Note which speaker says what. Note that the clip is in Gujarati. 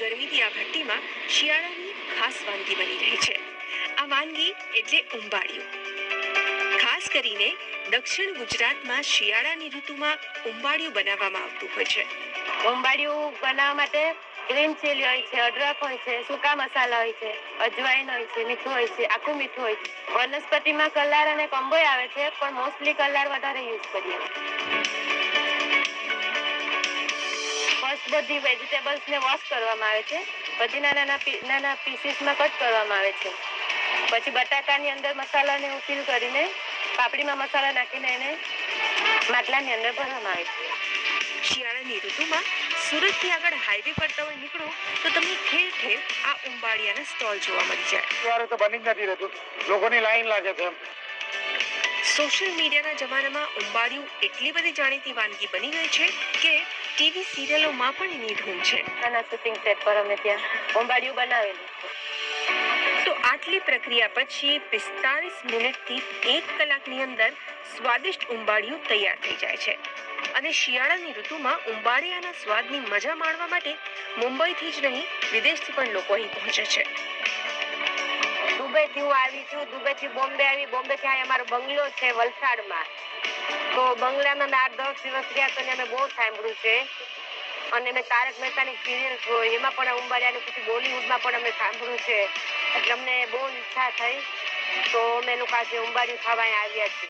Speaker 1: ગરમીની આ ભટ્ટીમાં શિયાળાની ખાસ વાનગી બની રહી છે. આ વાનગી એટલે ઉંબાડિયું. ખાસ કરીને દક્ષિણ ગુજરાતમાં શિયાળાની ઋતુમાં ઉંબાડિયું બનાવવામાં આવતું હોય છે.
Speaker 2: ઉંબાડિયું બનાવવા માટે ગ્રીન ચીલી હોય છે, અદરક હોય છે, સૂકા મસાલા હોય છે અજવાઈન હોય છે, મીઠું હોય છે, આખું મીઠું હોય છે. વનસ્પતિમાં કલાર અને કંબોય આવે છે, પણ મોસ્ટલી કલાર વધારે યુઝ કરીએ. બધી વેજીટેબલ્સ ને વોશ કરવામાં આવે છે. પછી નાના નાના નાના પીસીસમાં કટ કરવામાં આવે છે. પછી બટાકાની અંદર મસાલાને ઉસીલ કરીને પાપડીમાં મસાલા નાખીને એને માટલાની અંદર ભરવામાં આવે છે.
Speaker 1: શિયાળાની ઋતુમાં સુરતથી આગળ હાઈવે પર તમે નીકળો તો તમને ઠેર ઠેર આ ઉંબાડિયાના સ્ટોલ જોવા મળી જાય.
Speaker 3: તો બની જ નથી રહેતું. લોકોની લાઈન લાગે છે એમ.
Speaker 1: સોશિયલ મીડિયાના જમાનામાં ઉંબાડિયું એટલી બધી જાણીતી વાનગી બની ગઈ છે કે ટીવી સિરિયલોમાં પણ એની ધૂમ છે.
Speaker 2: નાના શૂટિંગ સેટ પર અમે ત્યાં ઉંબાડિયું બનાવેલું
Speaker 1: તો આટલી પ્રક્રિયા પછી પિસ્તાળીસ મિનિટથી એક કલાકની અંદર સ્વાદિષ્ટ ઉંબાડિયું તૈયાર થઈ જાય છે. અને શિયાળાની ઋતુમાં ઉંબાડિયાના સ્વાદની મજા માણવા માટે મુંબઈથી જ નહીં વિદેશથી પણ લોકો અહીં પહોંચે છે.
Speaker 2: દુબઈથી હું આવી છું. દુબઈથી બોમ્બે આવી. બોમ્બેથી અહીંયા અમારો બંગલો છે વલસાડમાં. તો બંગલામાં મેં આઠ દસ દિવસ રહ્યા તો મેં બહુ સાંભળ્યું છે. અને મેં તારક મહેતાની સિરિયલ જોઈ. એમાં પણ અંબાડિયાની પછી બોલિવૂડમાં પણ અમે સાંભળ્યું છે. એટલે અમને બહુ ઈચ્છા થઈ. તો અમે લોકો આજે ઉંબાડિયું ખાવા આવ્યા છીએ.